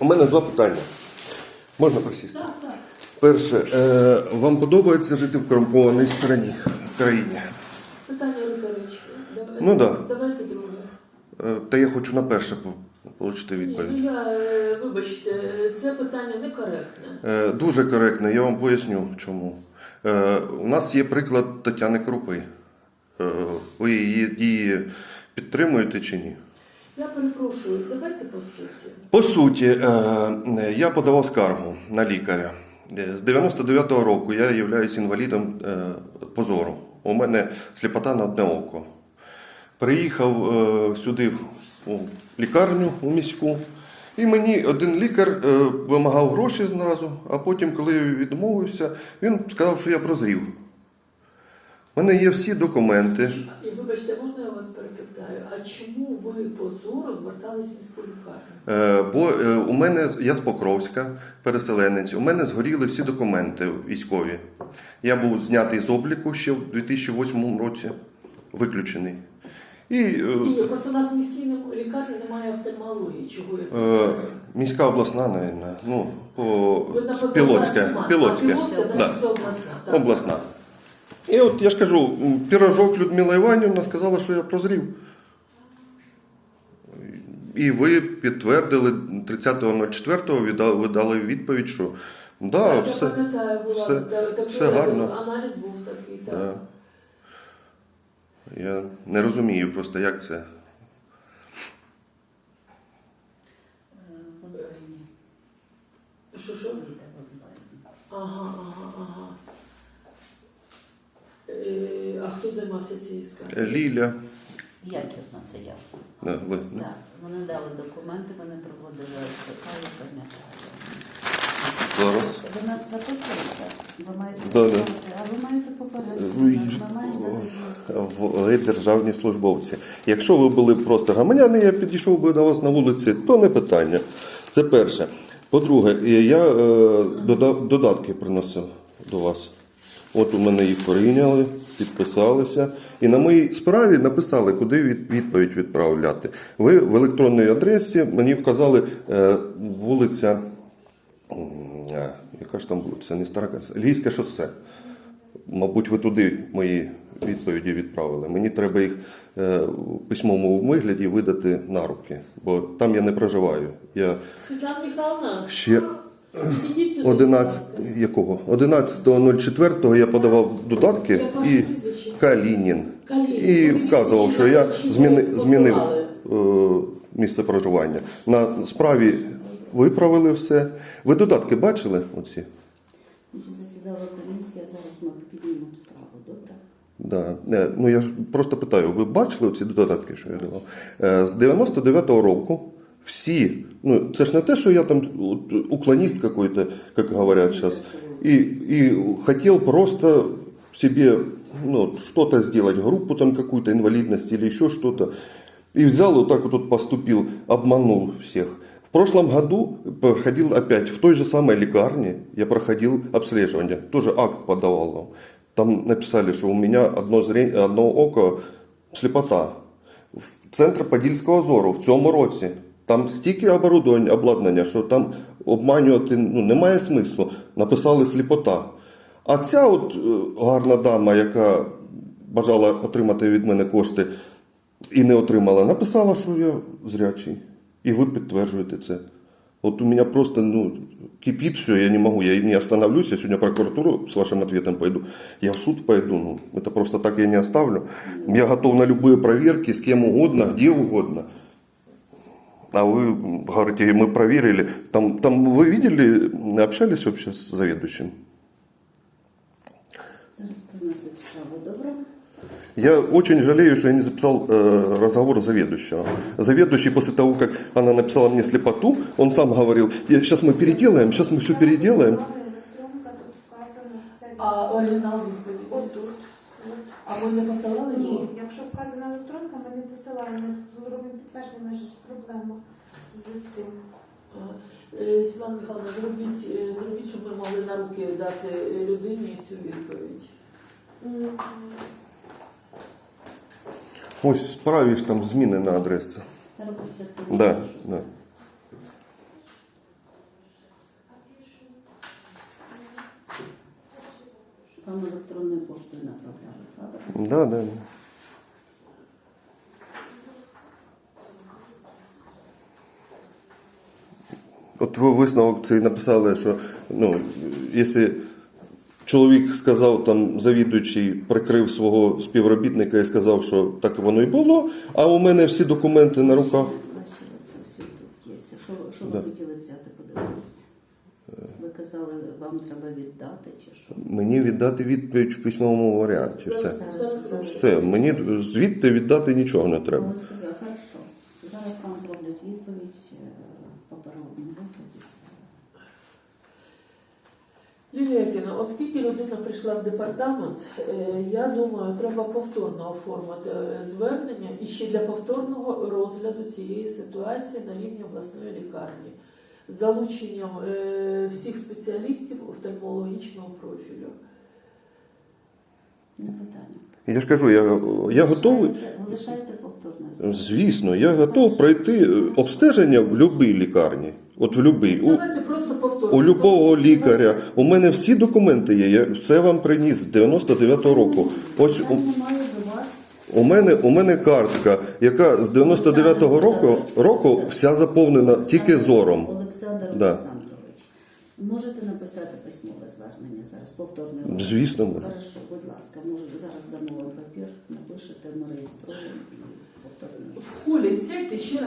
У мене два питання. Можна присісти? Так, так. Перше, е, вам подобається жити в корумпованій стороні країні? Питання риторичне. Давайте, Ну да. Давайте друге. Е, та я хочу на перше по- отримати Ні, ну відповідь. я, е, вибачте, це питання некоректне. Е, дуже коректно, я вам поясню чому. Е, у нас є приклад Тетяни Крупи. Е, ви її дії підтримуєте чи ні? Я перепрошую, давайте по суті. По суті, е, я подавав скаргу на лікаря. Е, З 99-го року я являюсь інвалідом е, позору. У мене сліпота на одне око. Приїхав е, сюди у лікарню у міську, і мені один лікар е, вимагав гроші зразу, а потім, коли я відмовився, він сказав, що я прозрів. У мене є всі документи. І вибачте, можна я вас перепитаю? А чому ви по зору звертались в міську лікарню? Е, Бо е, у мене я з Покровська, переселенець. У мене згоріли всі документи військові. Я був знятий з обліку ще в 2008 році, виключений. І е, Ні, просто у нас в міській лікарні немає офтальмології. Чого я е, міська обласна, навіть, ну, по Ви на Пілотська, обласна. А, Пілотська, да, це обласна. так. обласна. І от я ж кажу, пірожок Людмила Іванівна сказала, що я прозрів. І ви підтвердили 30.04 віддали, ви дали відповідь, що да, Так, все. я пам'ятаю, була все- та- такий все гарно. аналіз був такий. Так. Да. Я не розумію просто, як це. Онлайні. Що, що? Ага. Е, а хто займався цією скаргою? Ліля. Яківна це я. Да, ви, ну, Так, вони дали документи, вони проводили СПК, я пам'ятаю. зараз. Ви нас записуєте? Ви маєте Да, да. записувати, а ви маєте попередити Ви- нас, ви маєте відповісти. Ви державні службовці. Якщо ви були просто громадяни, я підійшов би до вас на вулиці, то не питання. Це перше. По-друге, я е, дода- додатки приносив до вас. От у мене їх прийняли, підписалися. І на моїй справі написали, куди відповідь відправляти. Ви в електронній адресі мені вказали е, вулиця. м, Яка ж там вулиця? Не стара Львівське шосе. Мабуть, ви туди мої відповіді відправили. Мені треба їх е, у письмовому вигляді видати на руки, бо там я не проживаю. Я Світлана Михайловна, ще. 11, якого? 11.04 я подавав додатки і? Калінін. І вказував, що я зміни, змінив е, місце проживання. На справі виправили все. Ви додатки бачили? Оці? Засідала комісія, зараз ми піднімемо справу, добре? Да. Е, Ну я ж просто питаю, ви бачили ці додатки, що я давав? Е, З 99-го року всі, ну це ж не те, що я там от, уклонист какой-то, як говорять зараз, і, і хотів просто себе ну, что-то сделать, группу там какую-то, инвалидность или еще что-то. И взял вот так вот тут поступил, обманул всех. В прошлом году проходил опять в той же самой лекарне, я проходил обследование, тоже акт подавал вам. Там написали, что у меня одно, зрение, одно око слепота. В центр Подільського зору в цьому році. Там стільки оборудовань, обладнання, що там обманювати ну, немає смислу. Написали сліпота. А ця от е, гарна дама, яка бажала отримати від мене кошти і не отримала, написала, що я зрячий. І ви підтверджуєте це. Вот у меня просто, ну, кипит все, я не могу, я не остановлюсь, я сегодня в прокуратуру с вашим ответом пойду, я в суд пойду, ну, это просто так я не оставлю. Я готов на любые проверки, с кем угодно, где угодно. А вы говорите, мы проверили, там, там вы видели, общались вообще с заведующим? Зараз принесуть справу, добре? Я очень жалею, что я не записал э, разговор заведующего. Заведующий после того, как она написала мне слепоту, он сам говорил, сейчас мы переделаем, сейчас мы все переделаем. Електронка тут вказано все. А оригінал відповіді? Отут. А ви не посилали Ні, його? якщо вказана електронка, ми не посилаємо. Підтвердження, наша ж проблема з цим. Е, Світлана Михайловна, зробіть, е, зробіть, щоб ми могли на руки дати е, людині цю відповідь. Ось в справі ж там змінена адреса. Старопостяткові. Да, да. Вам електронною поштою направляли, правда? Да, да. От ви висновок цей написали, що ну, якщо чоловік сказав, там завідуючий прикрив свого співробітника і сказав, що так воно і було, а у мене всі документи на руках. Бачили, це все тут є. Що, що Да. ви хотіли взяти, подивитися? Ви казали, вам треба віддати чи що? Мені віддати відповідь в письмовому варіанті. Все. Зараз. Все, мені звідти віддати нічого не треба. Сказав, хорошо. Зараз вам зроблять відповідь е, в паперовому вигляді. все. Лілія Якіна, оскільки людина прийшла в департамент, е, я думаю, треба повторно оформити е, звернення і ще для повторного розгляду цієї ситуації на рівні обласної лікарні з залученням е, всіх спеціалістів офтальмологічного профілю. Не питання. Я ж кажу, я, я готовий. Лишаєте повторне звернення? Звісно, я готов пройти обстеження в будь-якій лікарні. От в будь-якій. Давайте просто повторно. У любого лікаря. У мене всі документи є. Я все вам приніс з 99-го року. Ось у, у мене у мене картка, яка з 99-го року року вся заповнена тільки зором. Олександр Да. Олександрович. Можете написати письмове звернення зараз, повторне. Звісно. Хорошо, будь ласка, може зараз дамо вам папір, напишете, ми реєструємо і повторно. В холі сядьте ще раз.